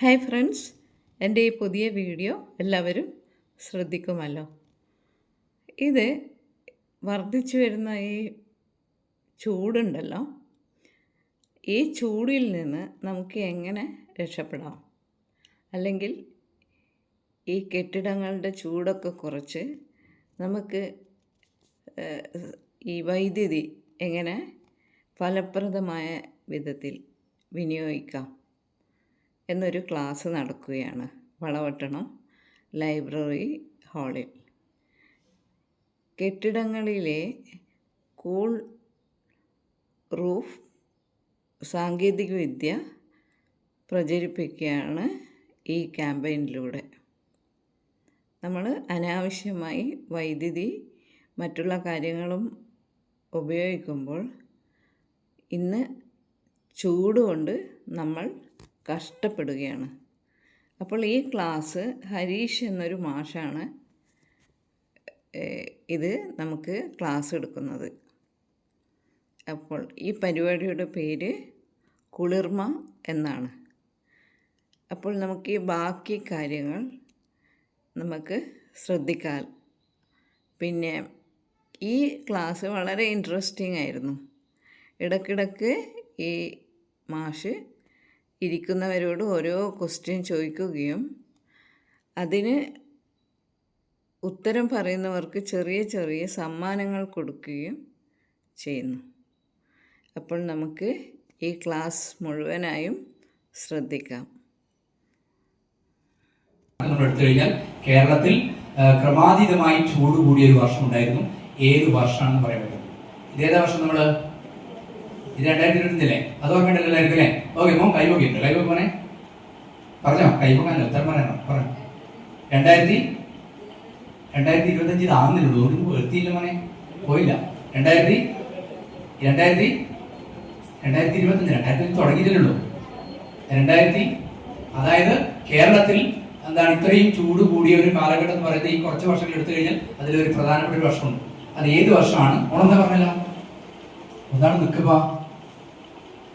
Hi friends എന്റെ ഈ പുതിയ വീഡിയോ എല്ലാവരും ശ്രദ്ധിക്കുമല്ലോ. ഇത് വർദ്ധിച്ചു വരുന്ന ഈ ചൂടുണ്ടല്ലോ. ഈ ചൂടിൽ നിന്ന് നമുക്ക് എങ്ങനെ രക്ഷപ്പെടാം? അല്ലെങ്കിൽ ഈ കെട്ടിടങ്ങളുടെ ചൂടൊക്കെ കുറച്ച് നമുക്ക് ഈ വൈദ്യുതി എങ്ങനെ ഫലപ്രദമായ വിധത്തിൽ വിനിയോഗിക്കാം? എന്നൊരു ക്ലാസ് നടക്കുകയാണ് വളവട്ടണം ലൈബ്രറി ഹാളിൽ. കെട്ടിടങ്ങളിലെ കൂൾ റൂഫ് സാങ്കേതികവിദ്യ പ്രചരിപ്പിക്കുകയാണ് ഈ ക്യാമ്പയിനിലൂടെ. നമ്മൾ അനാവശ്യമായി വൈദ്യുതി മറ്റുള്ള കാര്യങ്ങളും ഉപയോഗിക്കുമ്പോൾ ഇന്ന് ചൂട് കൊണ്ട് നമ്മൾ കഷ്ടപ്പെടുകയാണ്. അപ്പോൾ ഈ ക്ലാസ് ഹരീഷ് എന്നൊരു മാഷാണ് ഇത് നമുക്ക് ക്ലാസ് എടുക്കുന്നത്. അപ്പോൾ ഈ പരിപാടിയുടെ പേര് കുളിർമ എന്നാണ്. അപ്പോൾ നമുക്ക് ഈ ബാക്കി കാര്യങ്ങൾ നമുക്ക് ശ്രദ്ധിക്കാൻ. പിന്നെ ഈ ക്ലാസ് വളരെ ഇൻട്രസ്റ്റിംഗ് ആയിരുന്നു. ഇടക്കിടക്ക് ഈ മാഷ് ഇരിക്കുന്നവരോട് ഓരോ ക്വസ്റ്റ്യൻ ചോദിക്കുകയും അതിന് ഉത്തരം പറയുന്നവർക്ക് ചെറിയ ചെറിയ സമ്മാനങ്ങൾ കൊടുക്കുകയും ചെയ്യുന്നു. അപ്പോൾ നമുക്ക് ഈ ക്ലാസ് മുഴുവനായും ശ്രദ്ധിക്കാം. നമ്മൾ കഴിഞ്ഞാൽ കേരളത്തിൽ ക്രമാതീതമായി ചൂട് കൂടിയ ഒരു വർഷം ഉണ്ടായിരുന്നു. ഏത് വർഷമാണെന്ന് പറയാൻ പറ്റും? ഇതേതാ വർഷം നമ്മൾ? ഇത് രണ്ടായിരത്തി ഇരുപത്തിയല്ലേ അത് ഓർമ്മയുണ്ടല്ലോ എല്ലാവർക്കും അല്ലേ? ഓക്കെ മോൻ കൈ നോക്കിയിട്ടുണ്ട് കൈ നോക്കണേ പറഞ്ഞോ? കൈ നോക്കാനല്ലോ ഉത്തരം പറയണോ പറഞ്ഞു. രണ്ടായിരത്തി രണ്ടായിരത്തി ഇരുപത്തഞ്ച് ഇത് ആകുന്നില്ലല്ലോ ഒരു എത്തിയില്ല മോനെ. പോയില്ല. രണ്ടായിരത്തി രണ്ടായിരത്തി രണ്ടായിരത്തി ഇരുപത്തഞ്ച് രണ്ടായിരത്തി തുടങ്ങിയിട്ടില്ലല്ലോ രണ്ടായിരത്തി അതായത് കേരളത്തിൽ എന്താണ് ഇത്രയും ചൂട് കൂടിയ ഒരു കാലഘട്ടം എന്ന് പറയുന്നത് ഈ കുറച്ച് വർഷങ്ങൾ എടുത്തു കഴിഞ്ഞാൽ അതിലൊരു പ്രധാനപ്പെട്ട ഒരു വർഷമുണ്ട്. അത് ഏത് വർഷമാണ്? ഓണം എന്താ പറഞ്ഞല്ലോ? ഒന്നാണ് നിൽക്കുക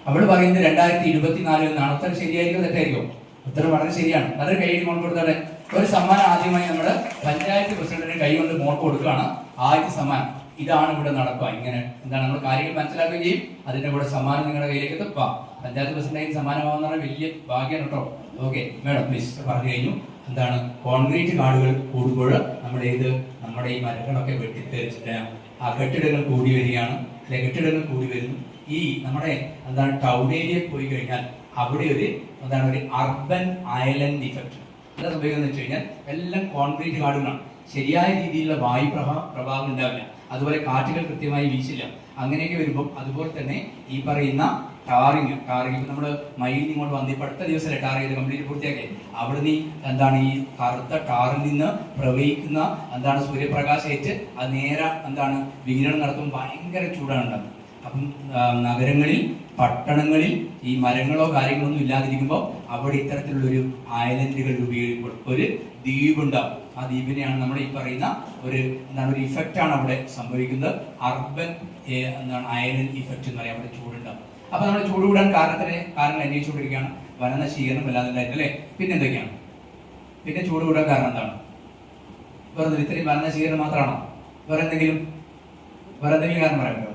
അവൾ പറയുന്നത് രണ്ടായിരത്തി ഇരുപത്തിനാല് എന്നാണ് അത്ര ശരിയായിരിക്കും തെറ്റായിരിക്കും. ഉത്തരം വളരെ ശരിയാണ്. വളരെ കൈ കൊടുത്തോടെ ഒരു സമ്മാനം ആദ്യമായി നമ്മൾ പഞ്ചായത്ത് പ്രസിഡന്റിന് കൈ കൊണ്ട് മോൾ കൊടുക്കുകയാണ്. ആദ്യ സമ്മാനം. ഇതാണ് ഇവിടെ നടക്കുക. ഇങ്ങനെ എന്താണ് നമ്മൾ കാര്യങ്ങൾ മനസ്സിലാക്കുകയും ചെയ്യും. അതിന്റെ കൂടെ സമ്മാനം നിങ്ങളുടെ കയ്യിലേക്ക് എത്തുക. പഞ്ചായത്ത് പ്രസിഡന്റിന് സമ്മാനമാകുന്ന വലിയ ഭാഗ്യമാണ് കേട്ടോ. ഓക്കെ മേഡം മിസ് പറഞ്ഞു കഴിഞ്ഞു. എന്താണ് കോൺക്രീറ്റ് കാർഡുകൾ കൂടുമ്പോൾ നമ്മുടെ ഇത് നമ്മുടെ ഈ മരങ്ങളൊക്കെ വെട്ടിത്തെറിച്ച് ആ കെട്ടിടങ്ങൾ കൂടി വരികയാണ്. അല്ലെ? കെട്ടിടങ്ങൾ കൂടി വരുന്നു. ഈ നമ്മുടെ എന്താണ് ടൗൺ ഏരിയ പോയി കഴിഞ്ഞാൽ അവിടെ ഒരു എന്താണ് ഒരു അർബൻ അയലൻഡ് ഇഫക്റ്റ് എന്താ സംഭവിക്കുന്നത് വെച്ച് കഴിഞ്ഞാൽ എല്ലാം കോൺക്രീറ്റ് കാടുകളാണ്. ശരിയായ രീതിയിലുള്ള വായു പ്രഭാ പ്രഭാവം ഉണ്ടാവില്ല. അതുപോലെ കാറ്റുകൾ കൃത്യമായി വീശില്ല. അങ്ങനെയൊക്കെ വരുമ്പോൾ അതുപോലെ തന്നെ ഈ പറയുന്ന ടാറിങ് ടാറിങ് നമ്മൾ മയിൽ ഇങ്ങോട്ട് വന്ന് അടുത്ത ദിവസമല്ലേ ടാർ ചെയ്ത് കംപ്ലീറ്റ് പൂർത്തിയാക്കി അവിടെ നീ എന്താണ് ഈ കറുത്ത ടാറിൽ നിന്ന് പ്രവഹിക്കുന്ന എന്താണ് സൂര്യപ്രകാശം ഏറ്റ് അത് നേരെ എന്താണ് വികിരണം നടത്തുമ്പോൾ ഭയങ്കര ചൂടാണ് ഉണ്ടാകുന്നത് അപ്പം നഗരങ്ങളിൽ പട്ടണങ്ങളിൽ ഈ മരങ്ങളോ കാര്യങ്ങളോ ഒന്നും ഇല്ലാതിരിക്കുമ്പോൾ അവിടെ ഇത്തരത്തിലുള്ള ഒരു ഐലൻഡുകൾ രൂപീകരിക്കുമ്പോൾ ഒരു ദ്വീപുണ്ടാവും ആ ദ്വീപിനെയാണ് നമ്മൾ ഈ പറയുന്ന ഒരു എന്താണ് ഒരു ഇഫക്റ്റ് ആണ് അവിടെ സംഭവിക്കുന്നത്. അർബൻ എന്താണ് ഐലൻഡ് ഇഫക്റ്റ് എന്ന് പറയാം. അവിടെ ചൂടുണ്ടാവും അപ്പൊ നമ്മൾ ചൂട് കൂടാൻ കാരണത്തിന് കാരണം അന്വേഷിച്ചുകൊണ്ടിരിക്കുകയാണ്. വനനശീകരണം അല്ലാതെ അല്ലേ? പിന്നെ എന്തൊക്കെയാണ്? പിന്നെ ചൂട് കൂടാൻ കാരണം എന്താണ്? വേറെ ഇത്രയും വനനശീകരണം മാത്രമാണോ? വേറെ എന്തെങ്കിലും വേറെ എന്തെങ്കിലും കാരണം പറയാൻ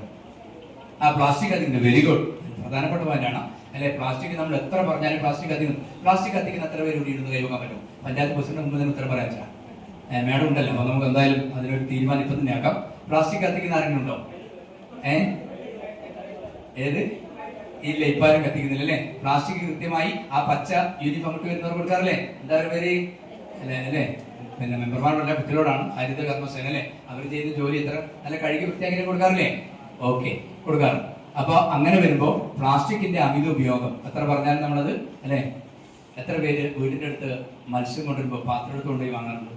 ആ പ്ലാസ്റ്റിക് കത്തിക്കുന്നത് വെരി ഗുഡ് പ്രധാനപ്പെട്ട പോയിന്റാണ് അല്ലെ? പ്ലാസ്റ്റിക് നമ്മൾ എത്ര പറഞ്ഞാലും പ്ലാസ്റ്റിക് കത്തിക്കുന്നു. പ്ലാസ്റ്റിക് കത്തിക്കുന്ന എത്ര പേര് ഇവിടെ ഇരുന്ന് കൈവക്കാൻ പറ്റും? പഞ്ചായത്ത് പ്രസിഡന്റ് മുമ്പ് തന്നെ ഉത്തരം പറയാൻ വെച്ചാൽ മേഡം ഉണ്ടല്ലോ. അപ്പൊ നമുക്ക് എന്തായാലും അതിനൊരു തീരുമാനം ഇപ്പൊ തന്നെ ആക്കാം. പ്ലാസ്റ്റിക് കത്തിക്കുന്ന ആരെങ്കിലും ഉണ്ടോ? ഏ? ഏത്? ഇല്ല ഇപ്പൊ ആരും കത്തിക്കുന്നില്ല അല്ലേ? പ്ലാസ്റ്റിക് കൃത്യമായി ആ പച്ച യൂണിഫോം ഇട്ട് വരുന്നവർ കൊടുക്കാറില്ലേ? എന്താ ഒരു പേര്? അല്ലേ അല്ലേ? പിന്നെ മെമ്പർമാർ വളരെ കുട്ടികളോടാണ് ഹരിത കർമ്മസേന അല്ലേ? അവർ ചെയ്യുന്ന ജോലി എത്ര? നല്ല കഴുകി വൃത്തിയാക്കി കൊടുക്കാറില്ലേ? ഓക്കെ കൊടുക്കാറുണ്ട് അപ്പൊ അങ്ങനെ വരുമ്പോൾ പ്ലാസ്റ്റിക്കിന്റെ അമിത ഉപയോഗം എത്ര പറഞ്ഞാലും നമ്മളത് അല്ലേ? എത്ര പേര് വീടിന്റെ അടുത്ത് മത്സ്യം കൊണ്ടുവരുമ്പോ പാത്രം എടുത്ത് കൊണ്ടുപോയി വാങ്ങാറുണ്ട്?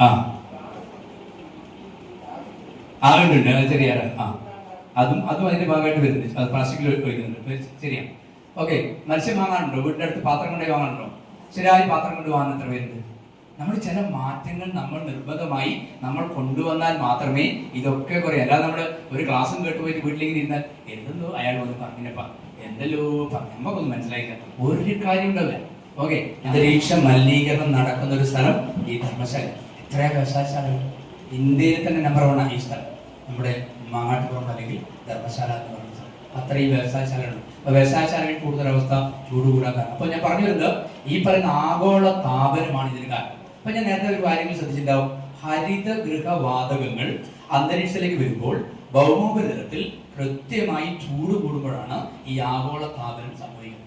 ആ. ആളുണ്ട് അത് ശരിയാണ്. ആ. അതും അതും അതിന്റെ ഭാഗമായിട്ട് വരുന്നുണ്ട്. അത് പ്ലാസ്റ്റിക്കിൽ ഒഴിക്കുന്നുണ്ട്. ശരിയാണ് ഓക്കെ മത്സ്യം വാങ്ങാറുണ്ടോ? വീടിന്റെ അടുത്ത് പാത്രം കൊണ്ടുപോയി വാങ്ങാറുണ്ടോ? ശരിയായി പാത്രം കൊണ്ട് വാങ്ങുന്ന എത്ര പേരുണ്ട്? നമ്മൾ ചില മാറ്റങ്ങൾ നമ്മൾ നിർബന്ധമായി നമ്മൾ കൊണ്ടുവന്നാൽ മാത്രമേ ഇതൊക്കെ കുറയും അല്ലാതെ നമ്മൾ ഒരു ക്ലാസ്സും കേട്ട് പോയിട്ട് വീട്ടിലേക്ക് ഇരുന്നാൽ എന്തെന്നോ അയാൾ വന്ന് പറഞ്ഞപ്പാ എന്തല്ലോ നമുക്കൊന്നും മനസ്സിലായില്ല. ഒരു കാര്യം ഉണ്ടല്ലേ ഓക്കെ. അന്തരീക്ഷ മലിനീകരണം നടക്കുന്ന ഒരു സ്ഥലം ഈ ധർമ്മശാല. എത്ര വ്യവസായശാല ഇന്ത്യയിൽ തന്നെ നമ്പർ വൺ ഈ സ്ഥലം. നമ്മുടെ മാങ്ങാട്ടുപുറം അല്ലെങ്കിൽ ധർമ്മശാല എന്ന് പറയുന്ന സ്ഥലം. അത്രയും വ്യവസായശാലകളുണ്ട് അപ്പൊ വ്യവസായശാലയിൽ കൂടുതൽ അവസ്ഥ ചൂട് കൂടാൻ കാരണം. അപ്പൊ ഞാൻ പറഞ്ഞു ഈ പറയുന്ന ആഗോള താപനമാണ് ഇതിന് കാരണം. അപ്പൊ ഞാൻ നേരത്തെ ഒരു കാര്യങ്ങൾ ശ്രദ്ധിച്ചിട്ടുണ്ടാവും. ഹരിതഗൃഹവാതകങ്ങൾ അന്തരീക്ഷത്തിലേക്ക് വരുമ്പോൾ ഭൗമോപരിതലത്തിൽ കൃത്യമായി ചൂട് കൂടുമ്പോഴാണ് ഈ ആഗോള താപനം സംഭവിക്കുന്നത്.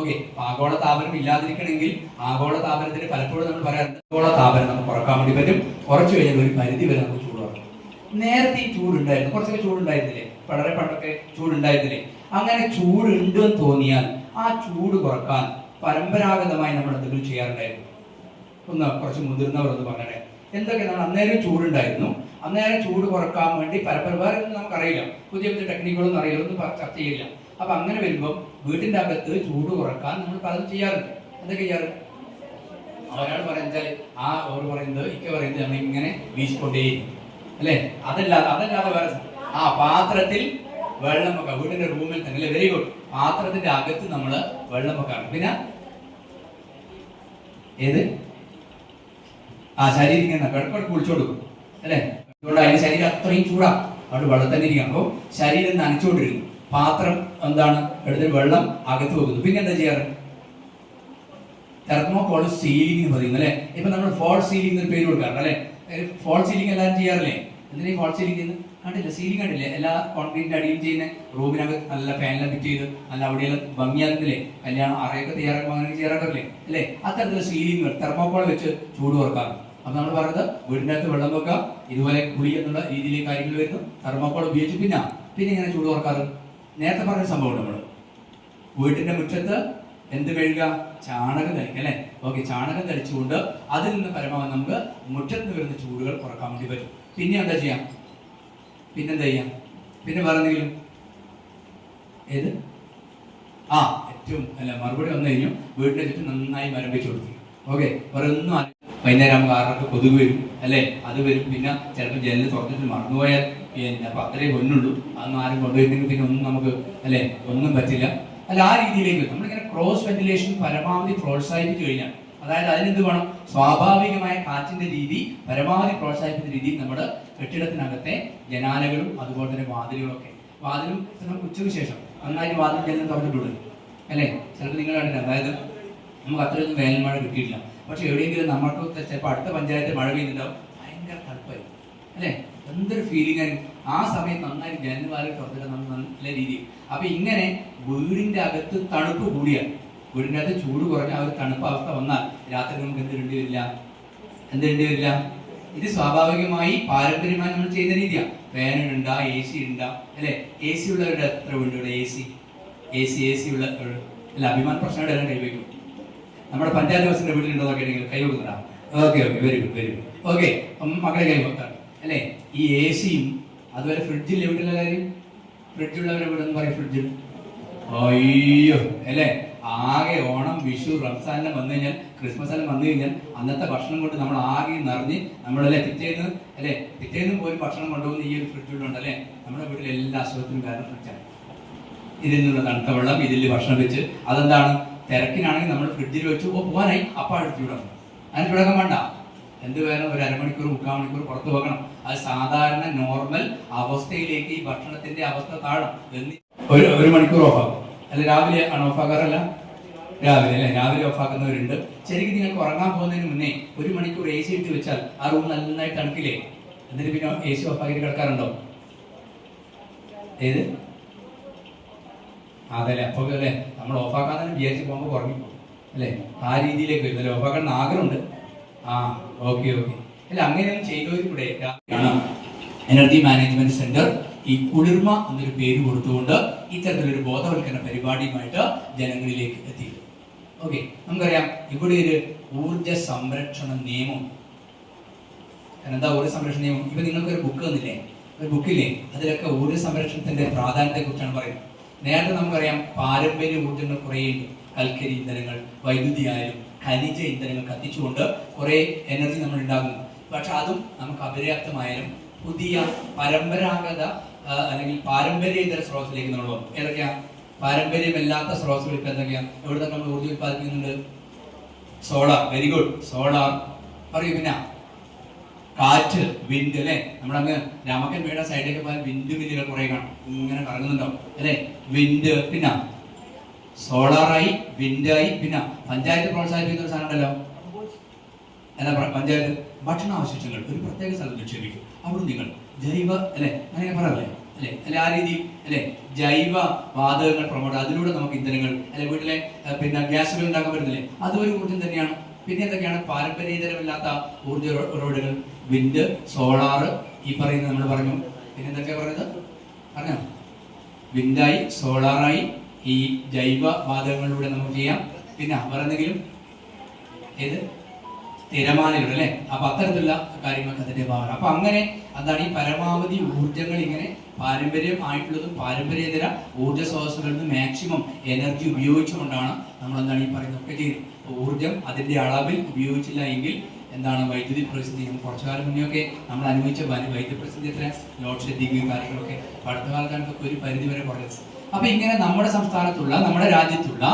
ഓക്കെ ആഗോള താപനം ഇല്ലാതിരിക്കണമെങ്കിൽ ആഗോള താപനത്തിന് പലപ്പോഴും നമ്മൾ പറയാറുണ്ട് ആഗോള താപനം നമുക്ക് കുറയ്ക്കാൻ വേണ്ടി പറ്റും. കുറച്ച് കഴിഞ്ഞാൽ ഒരു പരിധി വരെ നമുക്ക് ചൂട് കുറക്കും നേരത്തെ ഈ ചൂടുണ്ടായിരുന്നു കുറച്ചൊക്കെ ചൂടുണ്ടായിരുന്നില്ലേ വളരെ പണ്ടൊക്കെ ചൂടുണ്ടായിരുന്നില്ലേ അങ്ങനെ ചൂടുണ്ട് എന്ന് തോന്നിയാൽ ആ ചൂട് കുറയ്ക്കാൻ പരമ്പരാഗതമായി നമ്മൾ എന്തെങ്കിലും ചെയ്യാറുണ്ടായിരുന്നു. ഒന്ന് കുറച്ച് മുതിർന്നവരൊന്ന് പറഞ്ഞേ. എന്തൊക്കെ നമ്മൾ അന്നേരം ചൂടുണ്ടായിരുന്നു. അന്നേരം ചൂട് കുറയ്ക്കാൻ വേണ്ടി പരപ്പര വേറെ ഒന്നും നമുക്കറിയില്ല. പുതിയ പുതിയ ടെക്നിക്കുകളൊന്നും അറിയില്ല ഒന്നും ചർച്ച ചെയ്യില്ല. അപ്പൊ അങ്ങനെ വരുമ്പോൾ വീട്ടിന്റെ അകത്ത് ചൂട് കുറയ്ക്കാൻ നമ്മൾ പലതും ചെയ്യാറുണ്ട്. എന്തൊക്കെ ചെയ്യാറുണ്ട് ഒരാൾ പറയുന്നത് ആ അവർ പറയുന്നത് ഇക്ക പറയുന്നത് നമ്മൾ ഇങ്ങനെ വീശിക്കൊണ്ടേയിരിക്കും. അല്ലേ? അതല്ലാതെ അതല്ലാതെ വേറെ ആ പാത്രത്തിൽ വെള്ളം വെക്കാം. വീടിന്റെ റൂമിൽ തന്നെ അല്ലേ? വെരി ഗുഡ് പാത്രത്തിന്റെ അകത്ത് നമ്മൾ വെള്ളം വെക്കാറുണ്ട്. പിന്നെ? ഏത്? ആ ശരീരം ഇങ്ങനെ കിടക്കടക്ക് കുളിച്ചു കൊടുക്കും. അല്ലേ? അതുകൊണ്ട് അതിന് ശരീരം അത്രയും ചൂടാ. അവിടെ വെള്ളം തന്നെ ഇരിക്കണം അപ്പോൾ ശരീരം നനച്ചുകൊണ്ടിരിക്കും. പാത്രം എന്താണ്? എടുത്ത് വെള്ളം അകത്ത് വെക്കുന്നു. പിന്നെ എന്താ ചെയ്യാറ്? തെർമോകോൾ സീലിംഗ് എന്ന് പറയുന്നത് അല്ലേ? ഇപ്പൊ നമ്മൾ ഫോൾ സീലിംഗ് പേര് കൊടുക്കാറുണ്ട്. അല്ലേ? ഫോൾ സീലിംഗ് എല്ലാവരും ചെയ്യാറില്ലേ? എന്തിനാ ഫോൾ സീലിംഗ് ചെയ്യുന്നത് കണ്ടില്ല? സീലിംഗ് കണ്ടില്ലേ? എല്ലാ കോൺക്രീറ്റിന്റെ അടിയിൽ ചെയ്യുന്ന റൂമിനകത്ത് നല്ല ഫാനെല്ലാം ഫിറ്റ് ചെയ്ത് നല്ല അവിടെയെല്ലാം ഭംഗിയാക്കുന്നില്ലേ? കല്യാണം അറയൊക്കെ തയ്യാറാക്കുമ്പോൾ അങ്ങനെ ചെയ്യാറാക്കറില്ലേ അല്ലേ? അത്തരത്തിലുള്ള സീലിംഗ് തെർമോക്കോൾ വെച്ച് ചൂട് കുറക്കാറ് അപ്പൊ നമ്മൾ പറയുന്നത് വീടിനകത്ത് വെള്ളം വെക്കാം ഇതുപോലെ കുളി എന്നുള്ള രീതിയിലെ കാര്യങ്ങൾ വരുന്നു. തെർമോക്കോൾ ഉപയോഗിച്ച് പിന്നെ പിന്നെ ഇങ്ങനെ ചൂട് കുറക്കാറ്? നേരത്തെ പറഞ്ഞ സംഭവം നമ്മൾ വീട്ടിന്റെ മുറ്റത്ത് എന്ത് കഴുകുക ചാണകം തളിക്കുക അല്ലെ? ഓക്കെ ചാണകം തളിച്ചുകൊണ്ട് അതിൽ നിന്ന് പരമാവധി നമുക്ക് മുറ്റത്ത് വരുന്ന ചൂടുകൾ കുറയ്ക്കാൻ വേണ്ടി പറ്റും. പിന്നെ എന്താ ചെയ്യാം? പിന്നെന്താ ചെയ്യാം? പിന്നെ വേറെ എന്തെങ്കിലും? ഏത്? ആ ഏറ്റവും അല്ല മറുപടി വന്നു കഴിഞ്ഞു. വീടിന്റെ ചുറ്റും നന്നായി മരം വെച്ച് ഓക്കെ വേറെ ഒന്നും വൈകുന്നേരം ആകുമ്പോൾ ആറൊക്കെ കൊതുക് വരും അല്ലേ? അത് വരും. പിന്നെ ചിലപ്പോൾ ജനൽ തുറന്നിട്ട് മറന്നുപോയാൽ പിന്നെ അപ്പൊ അത്രയും പൊന്നുള്ളൂ അതൊന്നും ആരും കൊണ്ടുവരുന്നെങ്കിൽ പിന്നെ ഒന്നും നമുക്ക് അല്ലേ? ഒന്നും പറ്റില്ല. അല്ല ആ രീതിയിലേക്ക്. നമ്മളിങ്ങനെ ക്രോസ് വെന്റിലേഷൻ പരമാവധി പ്രോത്സാഹിപ്പിച്ചു കഴിഞ്ഞാൽ അതായത് അതിനെന്ത് വേണം? സ്വാഭാവികമായ കാറ്റിന്റെ രീതി പരമാവധി പ്രോത്സാഹിപ്പിക്കുന്ന രീതിയിൽ നമ്മുടെ കെട്ടിടത്തിനകത്തെ ജനാലകളും അതുപോലെ തന്നെ വാതിലുകളും ഒക്കെ വാതിലും ഉച്ചയ്ക്ക് ശേഷം നന്നായിട്ട് വാതിൽ ജനലും തുറന്നിട്ടുണ്ട്. അല്ലേ? ചിലപ്പോൾ നിങ്ങൾ കണ്ടില്ല അതായത് നമുക്ക് അത്രയൊന്നും വേനൽ മഴ കിട്ടിയിട്ടില്ല. പക്ഷെ എവിടെയെങ്കിലും നമ്മൾക്ക് ചിലപ്പോൾ അടുത്ത പഞ്ചായത്ത് മഴ പെയ്യുന്നുണ്ടാവും. ഭയങ്കര തണുപ്പായി അല്ലേ? എന്തൊരു ഫീലിംഗ് ആയിരുന്നു ആ സമയം നന്നായി ജനൽ വാതിൽ തുറന്നിട്ട് നമ്മൾ നല്ല രീതിയിൽ. അപ്പൊ ഇങ്ങനെ വീടിന്റെ അകത്ത് തണുപ്പ് കൂടിയാൽ വീടിന്റെ അകത്ത് ചൂട് കുറഞ്ഞ ആ ഒരു തണുപ്പ് അവസ്ഥ വന്നാൽ രാത്രി നമുക്ക് എന്ത് വേണ്ടി വരില്ല? എന്ത് വേണ്ടി വരില്ല? ഇത് സ്വാഭാവികമായി പാരമ്പര്യമായി നമ്മൾ ചെയ്യുന്ന രീതിയാണ് ഫാൻ ഉണ്ട് എ സി ഉണ്ട്. അല്ലെ? എ സി ഉള്ളവരുടെ എത്ര വീണ്ടും ഇവിടെ A C? A C A C ഉള്ള അല്ല അഭിമാന പ്രശ്നങ്ങളുടെ എല്ലാം കൈവയ്ക്കും നമ്മുടെ പഞ്ചായത്ത് ബസിന്റെ വീട്ടിലുണ്ടോ നോക്കിയിട്ടുണ്ടെങ്കിൽ കൈ കൊടുക്കണം okay okay very good very good. Okay മക്കളെ കൈ വെക്കാം അല്ലേ? ഈ എ സിയും അതുപോലെ ഫ്രിഡ്ജിൽ വീട്ടിലെല്ലാവരും ഫ്രിഡ്ജുള്ളവരെ വീട് വീടെന്ന് പറയും ഫ്രിഡ്ജിൽ അയ്യോ അല്ലേ? ആകെ ഓണം വിഷു റംസാനെല്ലാം വന്നു കഴിഞ്ഞാൽ ക്രിസ്മസ് എല്ലാം വന്നു കഴിഞ്ഞാൽ അന്നത്തെ ഭക്ഷണം കൊണ്ട് നമ്മൾ ആകെ നിറഞ്ഞ് നമ്മളല്ലേ പിറ്റേന്ന് അല്ലേ? പിറ്റേന്ന് പോയി ഭക്ഷണം കൊണ്ടുപോകുന്ന ഈ ഒരു ഫ്രിഡ്ജുണ്ട് അല്ലേ? നമ്മുടെ വീട്ടിലെ എല്ലാ അസുഖത്തിനും കാരണം ഫ്രിഡ്ജാണ് ഇതിൽ നിന്നുള്ള തണുത്ത വെള്ളം ഇതിൽ ഭക്ഷണം വെച്ച് അതെന്താണ്? തിരക്കിനാണെങ്കിൽ നമ്മൾ ഫ്രിഡ്ജിൽ വെച്ച് ഓ പോകാനായി അപ്പം അടുത്ത് വിടണം അതിന് ചൂടാക്കാൻ വേണ്ട. എന്ത് വേണം? ഒരു അരമണിക്കൂർ മുക്കാൽ മണിക്കൂർ പുറത്തു പോകണം. അത് സാധാരണ നോർമൽ അവസ്ഥയിലേക്ക് ഈ ഭക്ഷണത്തിന്റെ അവസ്ഥ താഴും. ഒരു ഒരു മണിക്കൂർ ഓഫാക്കും അല്ല രാവിലെ ആണ് ഓഫാക്കാറല്ല? രാവിലെ അല്ലേ? രാവിലെ ഓഫാക്കുന്നവരുണ്ട്. ശരിക്കും നിങ്ങൾക്ക് ഉറങ്ങാൻ പോകുന്നതിന് മുന്നേ ഒരു മണിക്കൂർ എ സി ഇട്ട് വെച്ചാൽ ആ റൂം നന്നായി തണുക്കില്ലേ? എന്നിട്ട് പിന്നെ എ സി ഓഫാക്കി കിടക്കാറുണ്ടോ? ഏത്? അതല്ലേ. അപ്പൊ അല്ലേ? നമ്മൾ ഓഫാക്കാൻ തന്നെ വിചാരിച്ച് പോകുമ്പോൾ കുറഞ്ഞു അല്ലേ? ആ രീതിയിലേക്ക് വരും. അല്ലേ? ഓഫാക്കാൻ ആഗ്രഹമുണ്ട്. ആ ഓക്കെ ഓക്കെ. അല്ല അങ്ങനെയൊന്നും ചെയ്തവരിവിടെ എനർജി മാനേജ്മെന്റ് സെന്റർ ഈ കുളിർമ എന്നൊരു പേര് കൊടുത്തുകൊണ്ട് ഇത്തരത്തിലൊരു ബോധവൽക്കരണ പരിപാടിയുമായിട്ട് ജനങ്ങളിലേക്ക് എത്തി ഓക്കെ നമുക്കറിയാം ഇവിടെ ഒരു ഊർജ സംരക്ഷണ നിയമം എന്താ ഊർജ സംരക്ഷണ നിയമം? ഇപ്പൊ നിങ്ങൾക്ക് ഒരു ബുക്ക് തന്നില്ലേ? ഒരു ബുക്കില്ലേ അതിലൊക്കെ ഊർജ സംരക്ഷണത്തിന്റെ പ്രാധാന്യത്തെ കുറിച്ചാണ് പറയുന്നത്. നേരത്തെ നമുക്കറിയാം പാരമ്പര്യ ഊർജങ്ങൾ കുറേയുണ്ട്. കൽക്കരി ഇന്ധനങ്ങൾ വൈദ്യുതി ആയാലും ഖനിജ ഇന്ധനങ്ങൾ കത്തിച്ചുകൊണ്ട് കുറെ എനർജി നമ്മൾ ഉണ്ടാകുന്നു പക്ഷെ അതും നമുക്ക് അപര്യാപ്തമായാലും പുതിയ പരമ്പരാഗത അല്ലെങ്കിൽ പാരമ്പര്യേതര സ്രോതസ്സിലേക്ക് നമ്മൾ വന്നു. ഏതൊക്കെയാ? പാരമ്പര്യമല്ലാത്ത സ്രോതസ്സുകൾ ഇപ്പം എന്തൊക്കെയാണ് എവിടെ നമ്മൾ ഊർജം ഉത്പാദിപ്പിക്കുന്നുണ്ട് സോളാർ വെരി ഗുഡ് സോളാർ. പറയൂ പിന്നെ. കാറ്റ് വിൻഡ് അല്ലെ? നമ്മളങ്ങ് രാമക്കൻ വീട സൈഡിലേക്ക് പോയാൽ വിൻഡ് മില്ലുകൾ കുറേ കാണും. ഇങ്ങനെ കറങ്ങുന്നുണ്ടാവും. അല്ലേ? വിൻഡ് പിന്നെ. സോളാറായി വിൻഡായി പിന്നെ. പഞ്ചായത്ത് പ്രോത്സാഹിപ്പിക്കുന്ന ഒരു സാധനം പഞ്ചായത്ത്. ഭക്ഷണാവശിഷ്ടങ്ങൾ. ഒരു പ്രത്യേക സ്ഥലത്ത് നിക്ഷേപിക്കും അവിടെ നിങ്ങൾ ജൈവ അല്ലെ? അങ്ങനെ പറയാം അല്ലെ? അല്ലെ? ആ രീതി അല്ലെ? ജൈവ വാതകങ്ങൾ പ്രൊമോട്ട് അതിലൂടെ നമുക്ക് ഇന്ധനങ്ങൾ അല്ലെ? വീട്ടിലെ പിന്നെ ഗ്യാസുകൾ ഉണ്ടാക്കാൻ പറ്റുന്നില്ലേ അതും ഒരു ഊർജം തന്നെയാണ്. പിന്നെ എന്തൊക്കെയാണ്? പാരമ്പര്യേതരമില്ലാത്ത ഊർജ ഉറ- ഉറവിടങ്ങൾ വിൻഡ് സോളാർ ഈ പറയുന്നത് നമ്മൾ പറഞ്ഞു. പിന്നെ എന്തൊക്കെയാ പറയുന്നത് പറഞ്ഞോ? വിൻഡായി സോളാറായി ഈ ജൈവ വാതകങ്ങളിലൂടെ നമുക്ക് ചെയ്യാം. പിന്നെ വേറെ ഏത്? തിരമാലകൾ അല്ലെ? അപ്പൊ അത്തരത്തിലുള്ള കാര്യങ്ങൾക്ക് അതിന്റെ ഭാഗമാണ്. അപ്പൊ അങ്ങനെ എന്താണ് ഈ പരമാവധി ഊർജങ്ങൾ ഇങ്ങനെ പാരമ്പര്യം ആയിട്ടുള്ളതും പാരമ്പര്യേതര ഊർജ സ്രോതസ്സുകളിൽ നിന്ന് മാക്സിമം എനർജി ഉപയോഗിച്ചുകൊണ്ടാണ് നമ്മൾ എന്താണ് ഈ പറയുന്നതൊക്കെ ചെയ്യുന്നത്. അപ്പൊ ഊർജം അതിന്റെ അളവിൽ ഉപയോഗിച്ചില്ല എങ്കിൽ എന്താണ് വൈദ്യുതി പ്രതിസന്ധി? കുറച്ചു കാലം മുന്നേ ഒക്കെ നമ്മൾ അനുഭവിച്ച വൈദ്യുതി പ്രതിസന്ധി എത്ര ലോഡ് ഷെഡിങ് കാര്യങ്ങളൊക്കെ. അടുത്ത കാലത്താണ് ഒരു പരിധി വരെ കുറഞ്ഞത്. അപ്പൊ ഇങ്ങനെ നമ്മുടെ സംസ്ഥാനത്തുള്ള നമ്മുടെ രാജ്യത്തുള്ള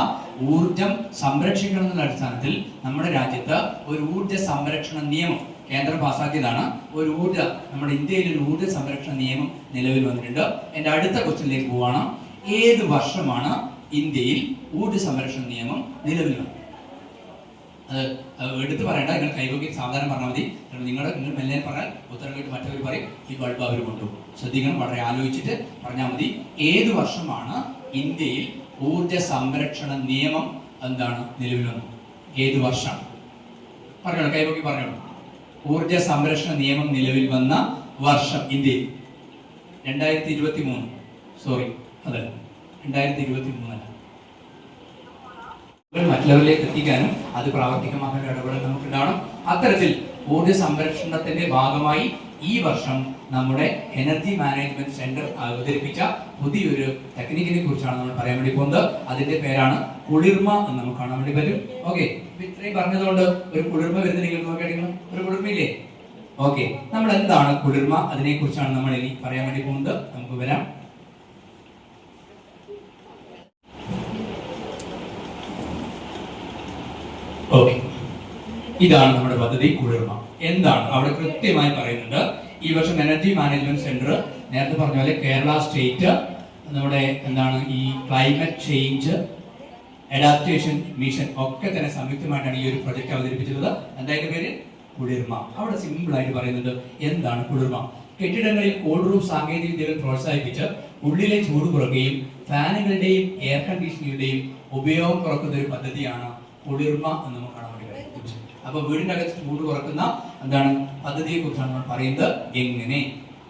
ഊർജം സംരക്ഷിക്കണം എന്നുള്ള അടിസ്ഥാനത്തിൽ നമ്മുടെ രാജ്യത്ത് ഒരു ഊർജ സംരക്ഷണ നിയമം കേന്ദ്രം പാസാക്കിയതാണ്. ഒരു ഊർജ നമ്മുടെ ഇന്ത്യയിൽ ഒരു ഊർജ സംരക്ഷണ നിയമം നിലവിൽ വന്നിട്ടുണ്ട്. എന്റെ അടുത്ത ക്വസ്റ്റ്യനിലേക്ക് പോവാണ്. ഏത് വർഷമാണ് ഇന്ത്യയിൽ ഊർജ സംരക്ഷണ നിയമം നിലവിൽ വന്നത്? അത് എടുത്തു പറയണ്ട. നിങ്ങൾ കൈവക്കി സാധാരണ പറഞ്ഞാൽ മതി. നിങ്ങളുടെ നിങ്ങൾ മെല്ലെ പറഞ്ഞാൽ ഉത്തരം കേട്ട് മറ്റവർ പറയും. ഈ ബൾബ് അവർ കൊണ്ടുപോകും. ശ്രദ്ധിക്കണം വളരെ ആലോചിച്ചിട്ട് പറഞ്ഞാൽ മതി. ഏത് വർഷമാണ് ഇന്ത്യയിൽ ഊർജ സംരക്ഷണ നിയമം എന്താണ് നിലവിൽ വന്നത് ഏത് വർഷം പറഞ്ഞോളൂ കൈപൊക്കി പറഞ്ഞോളൂ. ഊർജ സംരക്ഷണ നിയമം നിലവിൽ വന്ന വർഷം ഇന്ത്യയിൽ. രണ്ടായിരത്തി ഇരുപത്തി മൂന്ന് സോറി അതല്ല. രണ്ടായിരത്തി ഇരുപത്തി മൂന്നല്ല മറ്റുള്ളവരിലേക്ക് എത്തിക്കാനും അത് പ്രാവർത്തികമാക്കാൻ ഇടപെടൽ നമുക്ക് ഉണ്ടാവണം അത്തരത്തിൽ ഊർജ സംരക്ഷണത്തിന്റെ ഭാഗമായി ഈ വർഷം നമ്മുടെ എനർജി മാനേജ്മെന്റ് സെന്റർ അവതരിപ്പിച്ച പുതിയൊരു ടെക്നിക്കിനെ കുറിച്ചാണ് നമ്മൾ പറയാൻ വേണ്ടി പോകുന്നത്. അതിന്റെ പേരാണ് കുളിർമ എന്ന് നമുക്ക് കാണാൻ വേണ്ടി പറ്റും. ഓക്കെ ഇത്രയും പറഞ്ഞതുകൊണ്ട് ഒരു കുളിർമ വരുന്ന നിങ്ങൾ നോക്കിയാണെങ്കിൽ ഒരു കുളിർമയില്ലേ? ഓക്കെ നമ്മൾ എന്താണ് കുളിർമ? അതിനെ കുറിച്ചാണ് നമ്മൾ ഇനി പറയാൻ വേണ്ടി പോകുന്നത്. നമുക്ക് വരാം. ഓക്കെ ഇതാണ് നമ്മുടെ പദ്ധതി കുളിർമ. എന്താണ്? അവിടെ കൃത്യമായി പറയുന്നുണ്ട്. ഈ വർഷം എനർജി മാനേജ്മെന്റ് സെന്റർ നേരത്തെ പറഞ്ഞ പോലെ കേരള സ്റ്റേറ്റ് നമ്മുടെ എന്താണ് ഈ ക്ലൈമറ്റ് ചേഞ്ച് അഡാപ്റ്റേഷൻ മിഷൻ ഒക്കെ തന്നെ സംയുക്തമായിട്ടാണ് ഈ ഒരു പ്രൊജക്ട് അവതരിപ്പിച്ചിട്ടുള്ളത്. അതിന്റെ പേര്? കുളിർമ. അവിടെ സിമ്പിൾ ആയിട്ട് പറയുന്നുണ്ട് എന്താണ് കുളിർമ. കെട്ടിടങ്ങളിൽ കോൾഡ് റൂം സാങ്കേതിക വിദ്യകൾ പ്രോത്സാഹിപ്പിച്ച് ഉള്ളിലെ ചൂട് കുറയ്ക്കുകയും ഫാനുകളുടെയും എയർ കണ്ടീഷനുകളുടെയും ഉപയോഗം കുറക്കുന്ന ഒരു പദ്ധതിയാണ് കുളിർമ എന്ന് നമുക്ക് അപ്പൊ വീടിന്റെ അകത്ത് ചൂട് കുറക്കുന്ന എന്താണ് പദ്ധതിയെ കുറിച്ചാണ് നമ്മൾ പറയുന്നത്. എങ്ങനെ?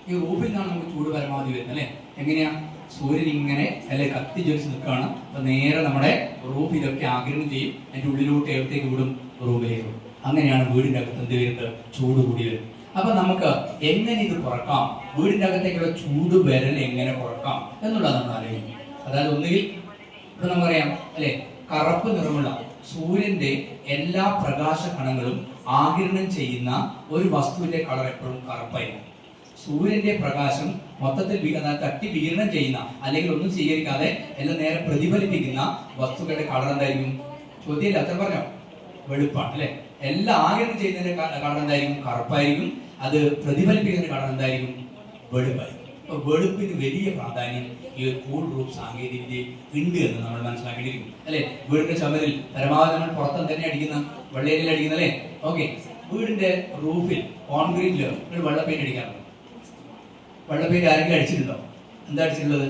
ഈ റൂഫിൽ നിന്നാണ് നമുക്ക് ചൂട് പരമാവധി വരുന്നത് അല്ലെ? എങ്ങനെയാ? സൂര്യൻ ഇങ്ങനെ അല്ലെ കത്തി ജ്വലിച്ച് നിൽക്കുകയാണ്. അപ്പൊ നേരെ നമ്മുടെ റൂഫ് ഇതൊക്കെ ആഗിരണം ചെയ്യും. അതിന്റെ ഉള്ളിലോട്ട് എവിടത്തേക്ക് വിടും? റൂമിലേക്ക് അങ്ങനെയാണ് വീടിന്റെ അകത്ത് എന്ത് വരുന്നത്? ചൂട് കൂടി വരും അപ്പൊ നമുക്ക് എങ്ങനെ ഇത് കുറക്കാം? വീടിന്റെ അകത്തേക്കുള്ള ചൂട് വരൽ എങ്ങനെ കുറക്കാം എന്നുള്ളതാണ് നമ്മൾ ആലോചിക്കും അതായത് ഒന്നുകിൽ ഇപ്പൊ നമുക്കറിയാം അല്ലെ? കറുപ്പ് നിറമുള്ള സൂര്യന്റെ എല്ലാ പ്രകാശ കണങ്ങളും ആകിരണം ചെയ്യുന്ന ഒരു വസ്തുവിന്റെ കളർ എപ്പോഴും കറുപ്പായിരിക്കും. സൂര്യന്റെ പ്രകാശം മൊത്തത്തിൽ തട്ടി വികിരണം ചെയ്യുന്ന അല്ലെങ്കിൽ ഒന്നും സ്വീകരിക്കാതെ എല്ലാം നേരെ പ്രതിഫലിപ്പിക്കുന്ന വസ്തുക്കളുടെ കളർ എന്തായിരിക്കും? ചോദ്യം അത്ര പറഞ്ഞോ? വെളുപ്പാണ് അല്ലെ? എല്ലാം ആകിരണം ചെയ്യുന്നതിന്റെ കളർ എന്തായിരിക്കും? കറുപ്പായിരിക്കും. അത് പ്രതിഫലിപ്പിക്കുന്ന കളർ എന്തായിരിക്കും? വെളുപ്പായിരിക്കും. അപ്പൊ വെളുപ്പിന് വലിയ പ്രാധാന്യം ഈ ഒരു കൂൾ ഗ്രൂപ്പ് സാങ്കേതിക വിദ്യ ഉണ്ട് എന്ന് നമ്മൾ മനസ്സിലാക്കിയിരിക്കുന്നു അല്ലെ? വീടിന്റെ ചുമരിൽ പരമാവധി നമ്മൾ പുറത്തും തന്നെ അടിക്കുന്ന വെള്ളയിൽ അടിക്കുന്ന അല്ലേ? ഓക്കെ. വീടിന്റെ റൂഫിൽ കോൺക്രീറ്റിൽ ഒരു വെള്ള പെയിന്റ് അടിക്കാറുണ്ട് വെള്ള പെയിന്റ് ആരെങ്കിലും അടിച്ചിട്ടുണ്ടോ? എന്താ അടിച്ചിട്ടുള്ളത്?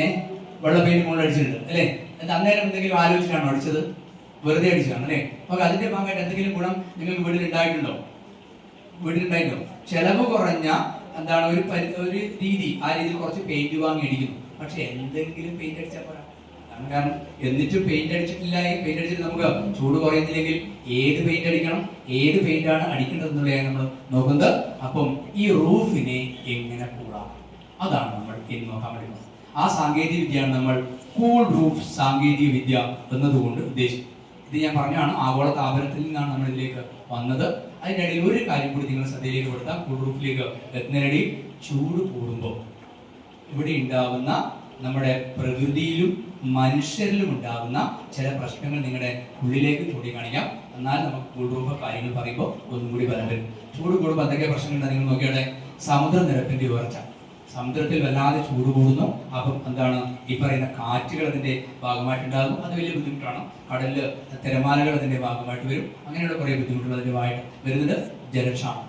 ഏഹ് വെള്ള പെയിന്റ് മുകളിൽ അടിച്ചിട്ടുണ്ട് അല്ലേ? എന്നിട്ട് അന്നേരം എന്തെങ്കിലും ആലോചിച്ചിട്ടാണോ അടിച്ചത്? വെറുതെ അടിച്ചതാണ് അല്ലേ? അപ്പൊ അതിന്റെ ഭാഗമായിട്ട് എന്തെങ്കിലും ഗുണം നിങ്ങൾക്ക് വീട്ടിൽ ഉണ്ടായിട്ടുണ്ടോ? വീട്ടിലുണ്ടായിട്ടുണ്ടോ ചെലവ് കുറഞ്ഞ എന്താണ് ഒരു ഒരു രീതി. ആ രീതിയിൽ കുറച്ച് പെയിന്റ് വാങ്ങി അടിക്കുന്നു പക്ഷെ എന്തെങ്കിലും പെയിന്റ് അടിച്ചാൽ പോരാ. കാരണം. എന്നിട്ടും പെയിന്റ് അടിച്ചിട്ടില്ല. പെയിന്റ് അടിച്ചിട്ട് നമുക്ക് ചൂട് കുറയുന്നില്ലെങ്കിൽ ഏത് പെയിന്റ് അടിക്കണം? ഏത് പെയിന്റ് ആണ് അടിക്കേണ്ടത് എന്നുള്ളതാണ് നമ്മൾ നോക്കുന്നത്. അപ്പം ഈ റൂഫിനെ എങ്ങനെ കൂടാം? അതാണ് നമ്മൾ ഇന്ന് നോക്കാൻ പറ്റുന്നത്. ആ സാങ്കേതിക വിദ്യയാണ് നമ്മൾ കൂൾ റൂഫ് സാങ്കേതിക വിദ്യ എന്നതുകൊണ്ട് ഉദ്ദേശിക്കുന്നത് ഇത് ഞാൻ പറഞ്ഞാണ് ആഗോള താപനത്തിൽ നിന്നാണ് നമ്മളിതിലേക്ക് വന്നത്. അതിനിടയിൽ ഒരു കാര്യം കൂടി നിങ്ങൾ ശ്രദ്ധയിലേക്ക് കൊടുത്താൽ കൂൾ റൂഫിലേക്ക് ചൂട് കൂടുമ്പോൾ ഇവിടെ ഉണ്ടാവുന്ന നമ്മുടെ പ്രകൃതിയിലും മനുഷ്യരിലും ഉണ്ടാകുന്ന ചില പ്രശ്നങ്ങൾ നിങ്ങളുടെ ഉള്ളിലേക്ക് ചൂണ്ടിക്കാണിക്കാം. എന്നാൽ നമുക്ക് കൂടുതൽ കാര്യങ്ങൾ പറയുമ്പോൾ ഒന്നും കൂടി ബലം വരും. ചൂട് കൂടുമ്പോൾ എന്തൊക്കെ പ്രശ്നങ്ങൾ നിങ്ങൾ നോക്കിയാടെ സമുദ്രനിരപ്പിന്റെ ഉയർച്ച. സമുദ്രത്തിൽ വല്ലാതെ ചൂട് കൂടുന്നു. അപ്പം എന്താണ് ഈ പറയുന്ന കാറ്റുകൾ അതിന്റെ ഭാഗമായിട്ടുണ്ടാകും. അത് വലിയ ബുദ്ധിമുട്ടാണ്. കടലിൽ തിരമാലകൾ അതിന്റെ ഭാഗമായിട്ട് വരും. അങ്ങനെയുള്ള കുറേ ബുദ്ധിമുട്ടുകൾ അതിന്റെ ഭാഗമായിട്ട് വരുന്നത് ജലക്ഷാമം.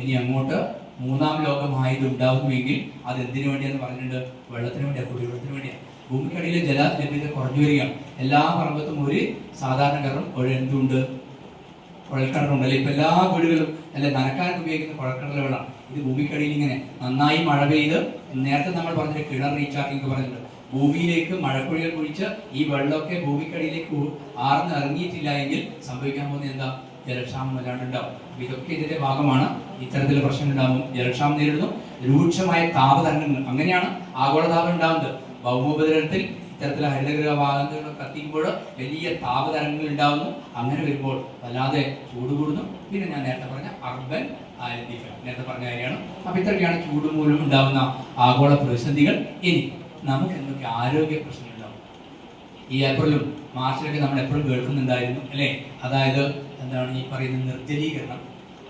ഇനി അങ്ങോട്ട് മൂന്നാം ലോകമായത് ഉണ്ടാകുമെങ്കിൽ അത് എന്തിനു വേണ്ടിയാന്ന് പറഞ്ഞിട്ടുണ്ട്? വെള്ളത്തിന് വേണ്ടിയാണ് കുടിവെള്ളത്തിന് വേണ്ടിയാണ് ഭൂമിക്കടിയിലെ ജല ലഭ്യത കുറഞ്ഞു വരികയാണ് എല്ലാ പറമ്പത്തും ഒരു സാധാരണക്കാരും ഒരു എന്തുണ്ട്? കുഴൽക്കിണറുണ്ട് അല്ലെങ്കിൽ ഇപ്പൊ എല്ലാ വീടുകളും അല്ലെ നനക്കാനൊക്കെ ഉപയോഗിക്കുന്ന കുഴൽക്കിണറിലെ വെള്ളമാണ് ഇത് ഭൂമിക്കടിയിൽ ഇങ്ങനെ നന്നായി മഴ പെയ്ത് നേരത്തെ നമ്മൾ പറഞ്ഞ കിണർ റീചാർജിങ് പറഞ്ഞിട്ടുണ്ട്. ഭൂമിയിലേക്ക് മഴക്കുഴികൾ കുഴിച്ച് ഈ വെള്ളമൊക്കെ ഭൂമിക്കടിയിലേക്ക് ആർന്ന് ഇറങ്ങിയിട്ടില്ല എങ്കിൽ സംഭവിക്കാൻ പോകുന്ന എന്താ? ജലക്ഷാമം വല്ലാണ്ട് ഉണ്ടാവും. ഇതൊക്കെ ഇതിന്റെ ഭാഗമാണ്. ഇത്തരത്തിലുള്ള പ്രശ്നം ഉണ്ടാകും ജലക്ഷാമം നേരിടുന്നു. രൂക്ഷമായ താപതരംഗങ്ങൾ അങ്ങനെയാണ് ആഗോളതാപം ഉണ്ടാകുന്നത് ഭൗമോപരിതലത്തിൽ ഇത്തരത്തിലെ ഹരിതഗൃഹ വാഹനങ്ങൾ കത്തിക്കുമ്പോൾ വലിയ താപതരംഗങ്ങൾ ഉണ്ടാകുന്നു അങ്ങനെ വരുമ്പോൾ വല്ലാതെ ചൂട് കൂടുന്നു. പിന്നെ ഞാൻ നേരത്തെ പറഞ്ഞ അർബൻ ആയിരത്തി നേരത്തെ പറഞ്ഞ കാര്യമാണ്. അപ്പൊ ഇത്രയൊക്കെയാണ് ചൂട് മൂലം ഉണ്ടാകുന്ന ആഗോള പ്രതിസന്ധികൾ. ഇനി നമുക്ക് എന്തൊക്കെ ആരോഗ്യ പ്രശ്നങ്ങൾ ഉണ്ടാവും? ഈ ഏപ്രിലും മാർച്ചിലൊക്കെ നമ്മൾ എപ്പോഴും കേൾക്കുന്നുണ്ടായിരുന്നു അല്ലേ? അതായത് എന്താണ് ഈ പറയുന്ന നിർജലീകരണം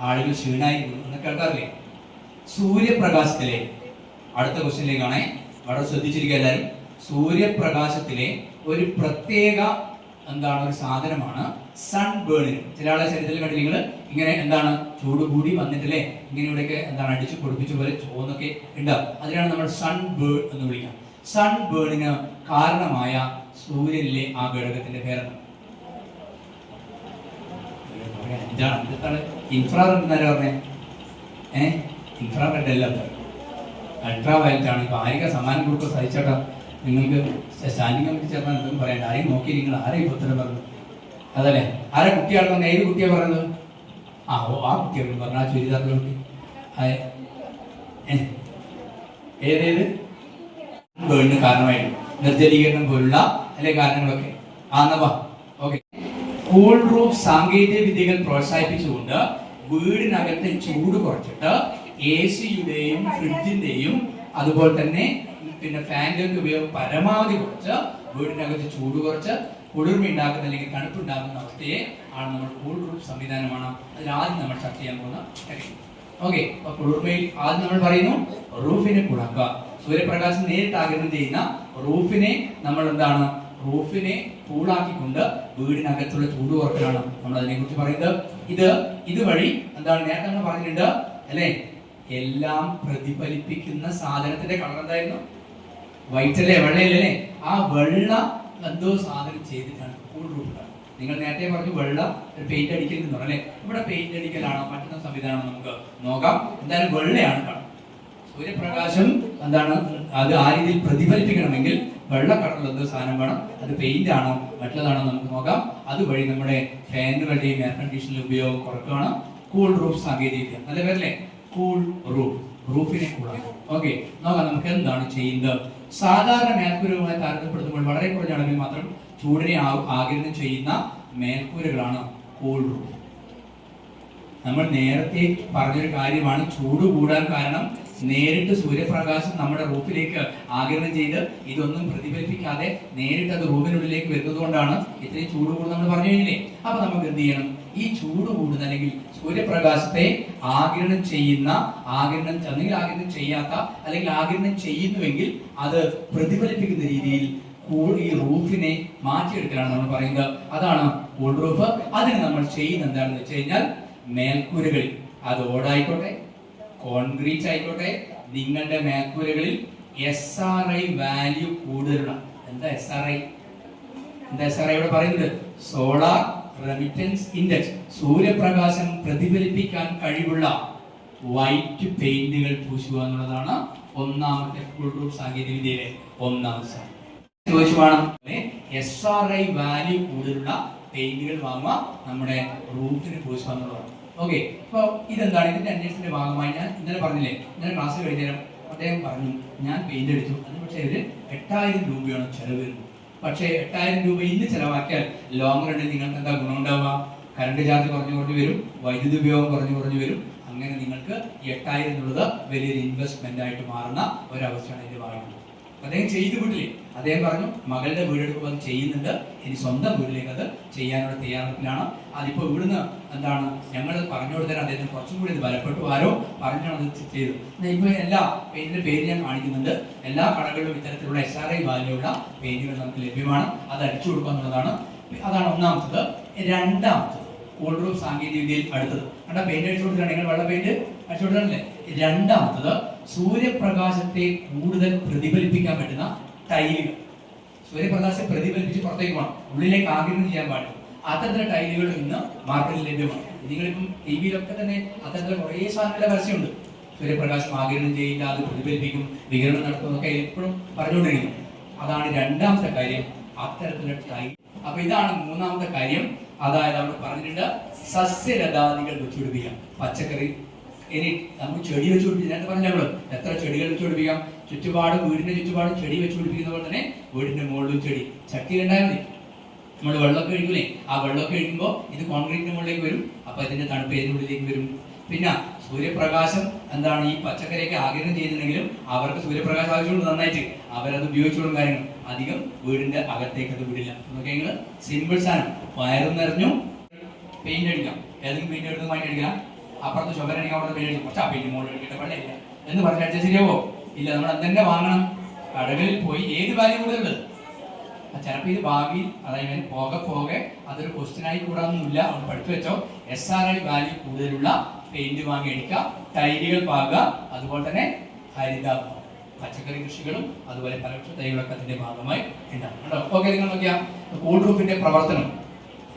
ആളുകൾ ക്ഷീണായിരുന്നു എന്ന് കേൾക്കാറില്ലേ സൂര്യപ്രകാശത്തിലെ അടുത്ത ക്വസ്റ്റ്യനിലേക്കാണേ വളരെ ശ്രദ്ധിച്ചിരിക്കുക എല്ലാവരും. സൂര്യപ്രകാശത്തിലെ ഒരു പ്രത്യേക എന്താണ് ഒരു സാധനമാണ്? സൺ ബേണിങ് ചില ആളെ ശരീരത്തിൽ കണ്ടി നിങ്ങൾ ഇങ്ങനെ എന്താണ് ചൂട് കൂടി വന്നിട്ടില്ലേ? ഇങ്ങനെ ഇവിടെയൊക്കെ എന്താണ് അടിച്ചു പൊടിപ്പിച്ചു പോലെ ചോന്നൊക്കെ ഉണ്ടാവും. അതിനാണ് നമ്മൾ സൺ ബേൺ എന്ന് വിളിക്കുക സൺ ബേണിന് കാരണമായ സൂര്യനിലെ ആ ഘടകത്തിന്റെ പേരാണ് ഇൻഫ്രാറെഡ് എന്നല്ല പറഞ്ഞേ? ഇൻഫ്രാറെഡ് അല്ല അൾട്രാ വയലറ്റ് ആണ്. ഇപ്പൊ ആരിക സമ്മാനം കൊടുക്കുക സഹിച്ചേട്ടാ. നിങ്ങൾക്ക് സ്റ്റാൻഡിംഗ് കമ്മിറ്റി ചെയർമാൻ എന്തെങ്കിലും പറയണ്ട. ആരെയും നോക്കി നിങ്ങൾ ആരെയും ഉത്തരം പറഞ്ഞു? അതല്ലേ? ആരെ കുട്ടിയാണ് പറഞ്ഞത് ഏത് കുട്ടിയാണ് പറയുന്നത് ആ ഓ ആ കുട്ടിയാണ് പറഞ്ഞു. ആ ചുരിദാറിലെ കുട്ടി. ഏതേത്? വീടിന് കാരണമായിട്ട്. നിർജലീകരണം പോലുള്ള അല്ലെ കാരണങ്ങളൊക്കെ. ആന്നവാ ഓക്കെ. കൂൾ റൂഫ് സാങ്കേതിക വിദ്യകൾ പ്രോത്സാഹിപ്പിച്ചുകൊണ്ട് വീടിനകത്തെ ചൂട് കുറച്ചിട്ട് എ സിയുടെയും ഫ്രിഡ്ജിന്റെയും അതുപോലെ തന്നെ പിന്നെ ഫാനിന്റെ ഉപയോഗം പരമാവധി കുറച്ച് വീടിനകത്ത് ചൂട് കുറച്ച് കുളിർമ ഉണ്ടാക്കുന്ന അല്ലെങ്കിൽ തണുപ്പ് ഉണ്ടാക്കുന്ന അവസ്ഥയെ ആണ് നമ്മൾ കൂൾ റൂം സംവിധാനമാണ്. അതിൽ ആദ്യം നമ്മൾ ചർച്ച ചെയ്യാൻ പോകുന്ന കാര്യം. ഓക്കെ അപ്പൊ കുളിർമയിൽ ആദ്യം നമ്മൾ പറയുന്നു റൂഫിനെ കുളക്കുക സൂര്യപ്രകാശം നേരിട്ട് ആഗിരണം ചെയ്യുന്ന റൂഫിനെ നമ്മൾ എന്താണ്? റൂഫിനെ കൂളാക്കിക്കൊണ്ട് വീടിനകത്തുള്ള ചൂട് കുറക്കലാണ് നമ്മൾ അതിനെ കുറിച്ച് പറയുന്നത്. ഇത് ഇതുവഴി എന്താണ് നേരത്തെ നമ്മൾ പറഞ്ഞിട്ടുണ്ട് അല്ലെ? എല്ലാം പ്രതിഫലിപ്പിക്കുന്ന സാധനത്തിന്റെ കളർ എന്തായിരുന്നു? വൈറ്റ് അല്ലേ ആ വെള്ള എന്തോ സാധനം ചെയ്തിട്ടാണ് കൂൾ ഉണ്ടാക്കുന്നത്. നിങ്ങൾ നേരത്തെ പറഞ്ഞു വെള്ള പെയിന്റ് അടിക്കലെന്ന് പറഞ്ഞു അല്ലെ ഇവിടെ പെയിന്റ് അടിക്കലാണോ? പറ്റുന്ന സംവിധാനം നമുക്ക് നോക്കാം. എന്തായാലും വെള്ളയാണ് കാണുന്നത് സൂര്യപ്രകാശം എന്താണ്? അത് ആ രീതിയിൽ പ്രതിഫലിപ്പിക്കണമെങ്കിൽ വെള്ള എന്തോ സാധനം വേണം. അത് പെയിന്റ് ആണോ. മറ്റുള്ളതാണോ നമുക്ക് നോക്കാം. അതുവഴി നമ്മുടെ ഫാനുകളുടെയും എയർ കണ്ടീഷനിലെ ഉപയോഗം കുറക്കുകയാണ് കൂൾ റൂഫ് സാങ്കേതിക നല്ല പേരല്ലേ? കൂൾ റൂഫ് റൂഫിനെ കൂടാം ഓക്കെ നോക്കാം നമുക്ക് എന്താണ് ചെയ്യുന്നത്. സാധാരണ മേൽക്കൂരകളുമായി താരതമ്യപ്പെടുത്തുമ്പോൾ വളരെ കുറഞ്ഞ അളവിൽ മാത്രം ചൂടിനെ ആകിരണം ചെയ്യുന്ന മേൽക്കൂരകളാണ് കൂൾ റൂം നമ്മൾ നേരത്തെ പറഞ്ഞൊരു കാര്യമാണ് ചൂട് കൂടാൻ കാരണം നേരിട്ട് സൂര്യപ്രകാശം നമ്മുടെ റൂഫിലേക്ക് ആഗിരണം ചെയ്ത് ഇതൊന്നും പ്രതിഫലിപ്പിക്കാതെ നേരിട്ട് അത് റൂമിനുള്ളിലേക്ക് വരുന്നത് കൊണ്ടാണ് ഇത്രയും ചൂട് കൂടുന്നത് നമ്മൾ പറഞ്ഞു കഴിഞ്ഞില്ലേ? അപ്പൊ നമുക്ക് എന്ത് ചെയ്യണം? ഈ ചൂട് കൂടുന്ന അല്ലെങ്കിൽ സൂര്യപ്രകാശത്തെ ആകിരണം ചെയ്യുന്ന ആകിരണം അല്ലെങ്കിൽ ആകിരണം ചെയ്യാത്ത അല്ലെങ്കിൽ ആകിരണം ചെയ്യുന്നുവെങ്കിൽ അത് പ്രതിഫലിപ്പിക്കുന്ന രീതിയിൽ ഈ റൂഫിനെ മാറ്റിയെടുക്കലാണ് നമ്മൾ പറയുന്നത്. അതാണ് കൂൾ റൂഫ് അതിന് നമ്മൾ ചെയ്യുന്ന എന്താണെന്ന് വെച്ച് കഴിഞ്ഞാൽ മേൽക്കൂരകളിൽ അത് ഓടായിക്കോട്ടെ കോൺക്രീറ്റ് ആയിക്കോട്ടെ നിങ്ങളുടെ മേൽക്കൂരകളിൽ എസ് ആർ ഐ വാല്യൂ കൂടുതലുള്ള എന്താ എസ് ആർ ഐ എന്താ എസ് ആർ ഐ ഇവിടെ പറയുന്നത്? സോളാർ റെമിറ്റൻസ് ഇൻഡെക്സ് സൂര്യപ്രകാശം പ്രതിഫലിപ്പിക്കാൻ കഴിവുള്ള വൈറ്റ് പെയിന്റുകൾ പൂശുക എന്നുള്ളതാണ് ഒന്നാമത്തെ ഫുൾ റൂഫ് സാങ്കേതിക വിദ്യയിലെ ഒന്നാമത്തെ ചോദിച്ചുമാണ് എസ് ആർ ഐ വാല്യൂ കൂടുതലുള്ള പെയിന്റുകൾ വാങ്ങുക നമ്മുടെ റൂട്ടിന് പൂശുക എന്നുള്ളതാണ് ഓക്കെ അപ്പോൾ ഇതെന്താണ്? ഇതിന്റെ അന്വേഷണത്തിന്റെ ഭാഗമായി ഞാൻ ഇന്നലെ പറഞ്ഞില്ലേ? ഇന്നലെ ക്ലാസ് കഴിഞ്ഞേരം അദ്ദേഹം പറഞ്ഞു ഞാൻ പെയിന്റ് അടിച്ചു അത് പക്ഷേ ഒരു എട്ടായിരം രൂപയാണ് ചെലവ് വരുന്നത്. പക്ഷേ എട്ടായിരം രൂപ ഇന്ന് ചെലവാക്കിയാൽ ലോങ് റണ്ണിൽ നിങ്ങൾക്ക് എന്താ ഗുണം ഉണ്ടാവുക കറണ്ട് ചാർജ് കുറഞ്ഞു കുറഞ്ഞു വരും വൈദ്യുതി ഉപയോഗം കുറഞ്ഞു കുറഞ്ഞു വരും. അങ്ങനെ നിങ്ങൾക്ക് എട്ടായിരം എന്നുള്ളത് വലിയൊരു ഇൻവെസ്റ്റ്മെന്റ് ആയിട്ട് മാറുന്ന ഒരവസ്ഥയാണ് ഇതിന്റെ ഭാഗം അദ്ദേഹം ചെയ്തു വിട്ടില്ലേ അദ്ദേഹം പറഞ്ഞു മകളുടെ വീടെടുക്കുമ്പോൾ അത് ചെയ്യുന്നുണ്ട്. ഇനി സ്വന്തം വീട്ടിലേക്ക് അത് ചെയ്യാനുള്ള തയ്യാറെടുപ്പിലാണ്. അതിപ്പോൾ ഇവിടുന്ന് എന്താണ് ഞങ്ങൾ പറഞ്ഞു കൊടുത്താൽ അദ്ദേഹത്തിന് കുറച്ചും കൂടി ഇത് ബലപ്പെട്ടു. ആരോ പറഞ്ഞാണ് അത് ചെയ്തു ഇപ്പോൾ ഇപ്പൊ എല്ലാ പെയിന്റിന്റെ പേര് ഞാൻ കാണിക്കുന്നുണ്ട്. എല്ലാ കടകളിലും ഇത്തരത്തിലുള്ള എസ് ആർ ഐ വാല്യുള്ള പെയിന്റുകൾ നമുക്ക് ലഭ്യമാണ്. അത് അടിച്ചു കൊടുക്കുക എന്നുള്ളതാണ്. അതാണ് ഒന്നാമത്തത്. രണ്ടാമത്തത് കൂടുതലും സാങ്കേതിക വിദ്യയിൽ അടുത്തത്. കണ്ട പെയിന്റ് അടിച്ചു കൊടുത്തിട്ടുണ്ടെങ്കിൽ വെള്ള പെയിന്റ് അടിച്ചു കൊടുത്തില്ലേ രണ്ടാമത്തത് സൂര്യപ്രകാശത്തെ കൂടുതൽ പ്രതിഫലിപ്പിക്കാൻ പറ്റുന്ന ടൈലുകൾ. സൂര്യപ്രകാശത്തെ പ്രതിഫലിപ്പിച്ച് പുറത്തേക്ക് പോകണം. ഉള്ളിലേക്ക് ആഗിരണം ചെയ്യാൻ പാടില്ല. അത്തരത്തിലുള്ള ടൈലുകൾ ഇന്ന് മാർക്കറ്റിൽ ലഭ്യമാണ്. നിങ്ങളിപ്പം ടി വിയിലൊക്കെ തന്നെ അത്തരത്തിലുള്ള കുറേ സാധനങ്ങളുടെ പരസ്യമുണ്ട്. സൂര്യപ്രകാശം ആഗിരണം ചെയ്യില്ല അത് പ്രതിഫലിപ്പിക്കും വികിരണം നടത്തുമെന്നൊക്കെ എപ്പോഴും പറഞ്ഞുകൊണ്ടിരിക്കുന്നു. അതാണ് രണ്ടാമത്തെ കാര്യം. അത്തരത്തിലുള്ള ടൈൽ അപ്പൊ ഇതാണ് മൂന്നാമത്തെ കാര്യം. അതായത് അവിടെ പറഞ്ഞിട്ടുണ്ട് സസ്യലതാദികൾ വെച്ചുപിടിപ്പിക്കാം പച്ചക്കറി ഇനി നമ്മൾ ചെടി വെച്ച് പിടിപ്പിക്കാം നേരത്തെ പറഞ്ഞ എത്ര ചെടികൾ വെച്ച് പിടിപ്പിക്കാം? ചുറ്റുപാടും വീടിന്റെ ചുറ്റുപാടും ചെടി വെച്ച് പിടിപ്പിക്കുന്ന പോലെ തന്നെ വീടിന്റെ മുകളിലും ചെടി. ചട്ടിയിലുണ്ടായാൽ മതി നമ്മൾ വെള്ളമൊക്കെ കഴിക്കൂലേ ആ വെള്ളമൊക്കെ ഒഴിക്കുമ്പോൾ ഇത് കോൺക്രീറ്റിന്റെ മുകളിലേക്ക് വരും. അപ്പൊ ഇതിന്റെ തണുപ്പ് ഇതിന്റെ ഉള്ളിലേക്ക് വരും? പിന്നെ സൂര്യപ്രകാശം എന്താണ്? ഈ പച്ചക്കറിയൊക്കെ ആഗ്രഹം ചെയ്യുന്നുണ്ടെങ്കിലും അവർക്ക് സൂര്യപ്രകാശം ആവശ്യമുണ്ട് നന്നായിട്ട്. അവരത് ഉപയോഗിച്ചോളും കാര്യങ്ങൾ അധികം വീടിന്റെ അകത്തേക്ക് അത് വിടില്ല. സിമ്പിൾ സാധനം. വയറും നിറഞ്ഞു. പെയിന്റ് അടിക്കാം. ഏതെങ്കിലും പെയിന്റ് എടുത്ത് മാറ്റി അടിക്കാം അപ്പുറത്ത് ചുമര അവിടുത്തെ അടിക്കും കുറച്ച് ആ പെയിന്റ് മുകളിൽ അടിക്കട്ടെ പള്ളിയില്ല എന്ന് പറഞ്ഞാൽ ശരിയാവോ? ഇല്ല നമ്മൾ എന്തെന്നെ വാങ്ങണം? കടകളിൽ പോയി ഏത് വാല്യൂ കൂടുതലുള്ളത് ചിലപ്പോൾ ഇത് ഭാവിയിൽ അതായത് പോകെ പോകെ അതൊരു ക്വസ്റ്റിനായി ആയി കൂടാതൊന്നുമില്ല അവിടെ പഠിച്ചു വെച്ചോ. എസ് ആർ ഐ വാല്യൂ കൂടുതലുള്ള പെയിന്റ് വാങ്ങി അടിക്കുക ടൈലുകൾ പാകുക അതുപോലെ തന്നെ ഹരിത പച്ചക്കറി കൃഷികളും അതുപോലെ പലവൃക്ഷ തൈകളൊക്കെ അതിന്റെ ഭാഗമായി ഉണ്ടാകും. ഓക്കെ നിങ്ങൾ നോക്കിയാൽ കൂൾ റൂഫിന്റെ പ്രവർത്തനം.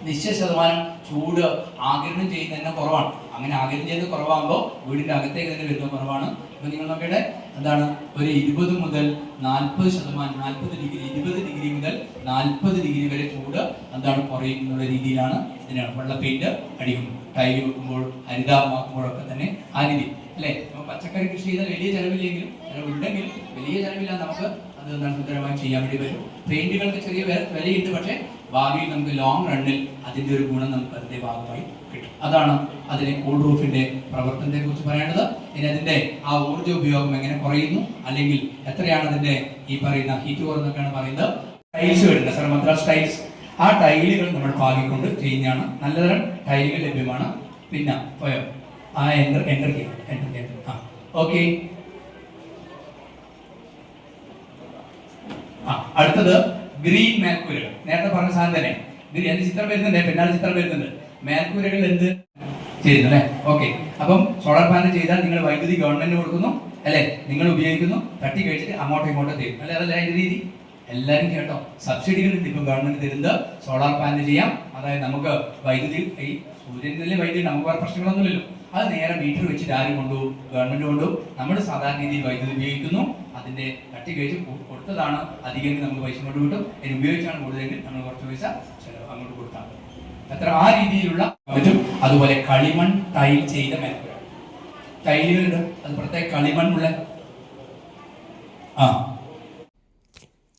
നിശ്ചയ ശതമാനം ചൂട് ആഗിരണം ചെയ്യുന്ന തന്നെ കുറവാണ്. അങ്ങനെ ആഗിരണം ചെയ്യുന്നത് കുറവാകുമ്പോൾ വീടിന്റെ അകത്തേക്ക് തന്നെ വരുന്ന കുറവാണ്. ഇപ്പൊ നിങ്ങൾ നോക്കിയുടെ എന്താണ്? ഒരു ഇരുപത് മുതൽ നാൽപ്പത് ശതമാനം നാൽപ്പത് ഡിഗ്രി ഇരുപത് ഡിഗ്രി മുതൽ നാൽപ്പത് ഡിഗ്രി വരെ ചൂട് എന്താണ് കുറയും എന്നുള്ള രീതിയിലാണ് ഇതിനാണ്. വെള്ള പെയിന്റ് അടിക്കുന്നത് ടൈൽ വെക്കുമ്പോൾ ഹരിതാമാക്കുമ്പോഴൊക്കെ തന്നെ ആ രീതി. അല്ലേ? പച്ചക്കറി കൃഷി ചെയ്താൽ വലിയ ചെലവില്ലെങ്കിലും ചിലവുണ്ടെങ്കിലും വലിയ ചെലവില്ലാതെ നമുക്ക് സുന്ദരമായി ചെയ്യാൻ വേണ്ടി വരും. പെയിന്റുകൾക്ക് ചെറിയ വില- വിലയുണ്ട് പക്ഷേ ഭാവിയിൽ നമുക്ക് ലോങ് റണ്ണിൽ അതിന്റെ ഒരു ഗുണം നമുക്ക് അതിന്റെ ഭാഗമായി കിട്ടും. അതാണ് അതിനെ കൂൾ റൂഫിന്റെ പ്രവർത്തനത്തെ കുറിച്ച് പറയേണ്ടത്. ഇനി അതിന്റെ ആ ഊർജ ഉപയോഗം എങ്ങനെ കുറയുന്നു? അല്ലെങ്കിൽ എത്രയാണ് അതിന്റെ ഈ പറയുന്ന ഹീറ്റ് കുറന്നൊക്കെയാണ് പറയുന്നത്. ടൈൽസ് വരുന്നത് സർ മദ്രാസ് ടൈൽസ് ആ ടൈലുകൾ നമ്മൾ പാകിക്കൊണ്ട് ചെയ്യുന്നതാണ് നല്ലതരം ടൈലുകൾ ലഭ്യമാണ്. പിന്നെ പോയോ? ആ എന്റർ എന്റർ ചെയ്യാം എന്റർ ചെയ്യാം ആ ഓക്കെ ആ അടുത്തത് ഗ്രീൻ മേൽക്കൂരകൾ. നേരത്തെ പറഞ്ഞ സാധനം തന്നെ. എന്ത് ചിത്രം വരുന്നുണ്ട് പിന്നാലെ ചിത്രം വരുന്നുണ്ട്. മേൽക്കൂരകൾ എന്ത് ചെയ്യുന്നു അല്ലെ? ഓക്കെ അപ്പം സോളാർ പാനൽ ചെയ്താൽ നിങ്ങൾ വൈദ്യുതി ഗവൺമെന്റ് കൊടുക്കുന്നു അല്ലെ? നിങ്ങൾ ഉപയോഗിക്കുന്നു തട്ടി കഴിച്ചിട്ട് അങ്ങോട്ടും ഇങ്ങോട്ടും തരും. അല്ലെ? അതല്ല അതിന്റെ രീതി? എല്ലാവരും കേട്ടോ. സബ്സിഡികൾ ഉണ്ട് ഇപ്പം ഗവൺമെന്റ് തരുന്നത് സോളാർ പാനൽ ചെയ്യാം. അതായത് നമുക്ക് വൈദ്യുതി ഈ സൂര്യനിലെ വൈദ്യുതി നമുക്ക് വേറെ പ്രശ്നങ്ങളൊന്നുമില്ലല്ലോ. അത് നേരെ മീറ്റർ വെച്ചിട്ട് ആരും കൊണ്ടുപോകും? ഗവൺമെന്റ് കൊണ്ടുപോകും. നമ്മൾ സാധാരണ രീതിയിൽ വൈദ്യുതി ഉപയോഗിക്കുന്നു. അതിന്റെ തട്ടി കഴിച്ച് കൊടുത്തതാണ് അധികം നമുക്ക് പൈസ കൊണ്ട് കിട്ടും. അതിന് ഉപയോഗിച്ചാണ് കൂടുതലെങ്കിൽ നമ്മൾ കുറച്ച് പൈസ ചിലവ് അങ്ങോട്ട് കൊടുത്താൽ അത്ര ആ രീതിയിലുള്ള പറ്റും അതുപോലെ കളിമൺ ടൈൽ ചെയ്ത മേൽക്കുര. ടൈലുകളുണ്ട് അത് പ്രത്യേക കളിമൺ ഉള്ള ആ.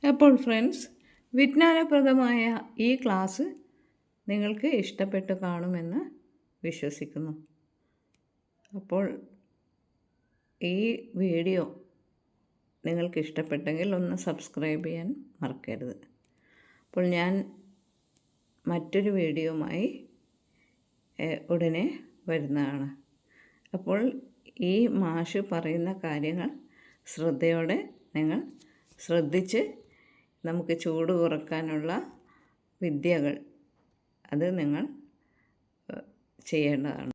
അപ്പോൾ ഫ്രണ്ട്സ് വിജ്ഞാനപ്രദമായ ഈ ക്ലാസ് നിങ്ങൾക്ക് ഇഷ്ടപ്പെട്ട് കാണുമെന്ന് വിശ്വസിക്കുന്നു. അപ്പോൾ ഈ വീഡിയോ നിങ്ങൾക്ക് ഇഷ്ടപ്പെട്ടെങ്കിൽ ഒന്ന് സബ്സ്ക്രൈബ് ചെയ്യാൻ മറക്കരുത്. അപ്പോൾ ഞാൻ മറ്റൊരു വീഡിയോയുമായി ഉടനെ വരുന്നതാണ്. അപ്പോൾ ഈ മാഷ് പറയുന്ന കാര്യങ്ങൾ ശ്രദ്ധയോടെ നിങ്ങൾ ശ്രദ്ധിച്ച് നമുക്ക് ചൂട് കുറക്കാനുള്ള വിദ്യകൾ അത് നിങ്ങൾ ചെയ്യേണ്ടതാണ്.